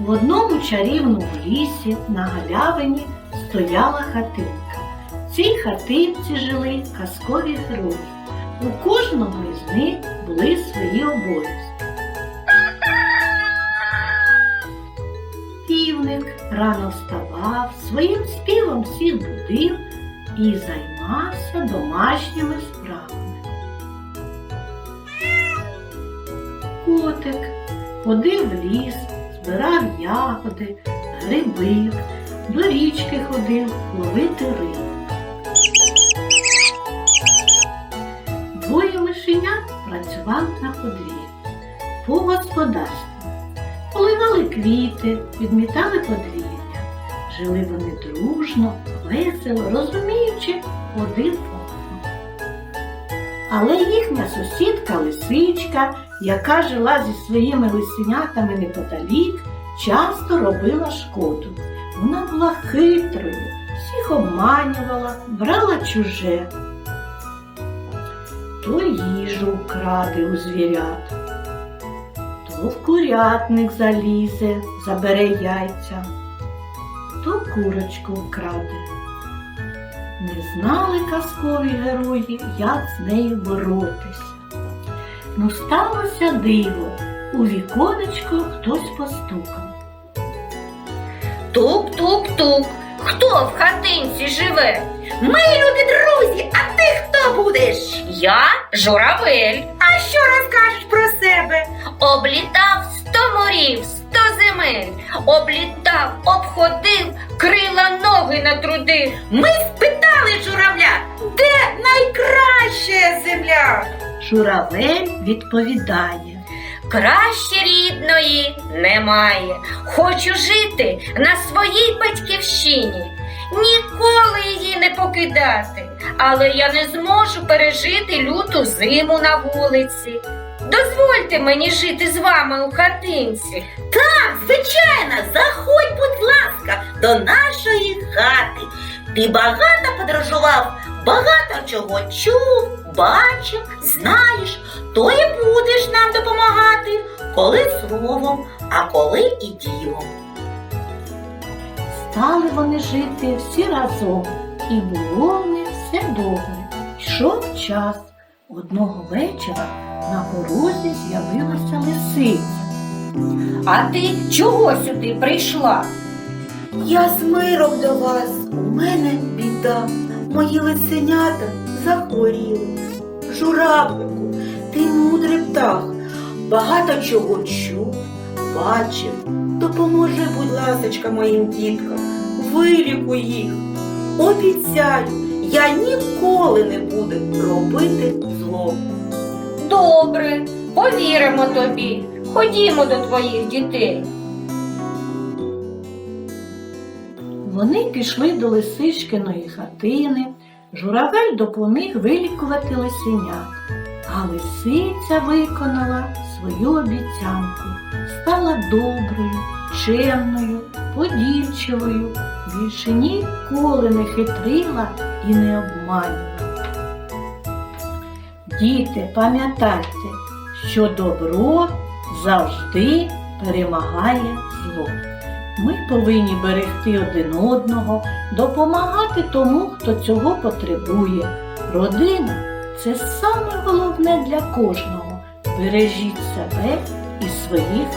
В одному чарівному лісі на галявині стояла хатинка. В цій хатинці жили казкові герої. У кожного із них були свої обов'язки. Півник рано вставав, своїм співом всіх будив і займався домашніми справами. Котик ходив в ліс, збирав ягоди, гриби, до річки ходив ловити рибу. Двоє мишенят працювали на подвір'ї по господарству. Поливали квіти, підмітали подвір'я. Жили вони дружно, весело, розуміючи один одного. Але їхня сусідка лисичка, яка жила зі своїми лисенятами неподалік, часто робила шкоду. Вона була хитрою, всіх обманювала, брала чуже. То їжу краде у звірят, то в курятник залізе, забере яйця, то курочку вкраде. Не знали казкові герої, як з нею боротися. Ну, сталося диво. У віконечко хтось постукав. Тук-тук-тук. Хто в хатинці живе? Ми, любі друзі, а ти хто будеш? Я журавель. А що розкажеш про себе? Облітав сто морів, земель. Облітав, обходив, крила ноги натрудив. Ми спитали журавля, де найкраща земля? Журавель відповідає. Краще рідної немає. Хочу жити на своїй батьківщині, ніколи її не покидати, але я не зможу пережити люту зиму на вулиці. Дозвольте мені жити з вами у хатинці. Так, звичайно, заходь, будь ласка, до нашої хати. Ти багато подорожував, багато чого чув, бачив, знаєш, то і будеш нам допомагати, коли словом, а коли і ділом. Стали вони жити всі разом, і було них все добре. Йшов час. Одного вечора на порозі з'явилася лисиця. А ти чого сюди прийшла? Я з миром до вас, у мене біда. Мої лиценята захворіли. Журавлику, ти мудрий птах, багато чого чув, бачив. Допоможи, будь ласочка, моїм діткам, вилікуй їх. Обіцяю, я ніколи не буду робити зло. Добре, повіримо тобі. Ходімо до твоїх дітей. Вони пішли до лисичкиної хатини. Журавель допоміг вилікувати лисенят, а лисиця виконала свою обіцянку, стала доброю, чемною, подільчивою, більше ніколи не хитрила і не обманювала. Діти, пам'ятайте, що добро завжди перемагає зло. Ми повинні берегти один одного, допомагати тому, хто цього потребує. Родина це саме головне для кожного. Бережіть себе і своїх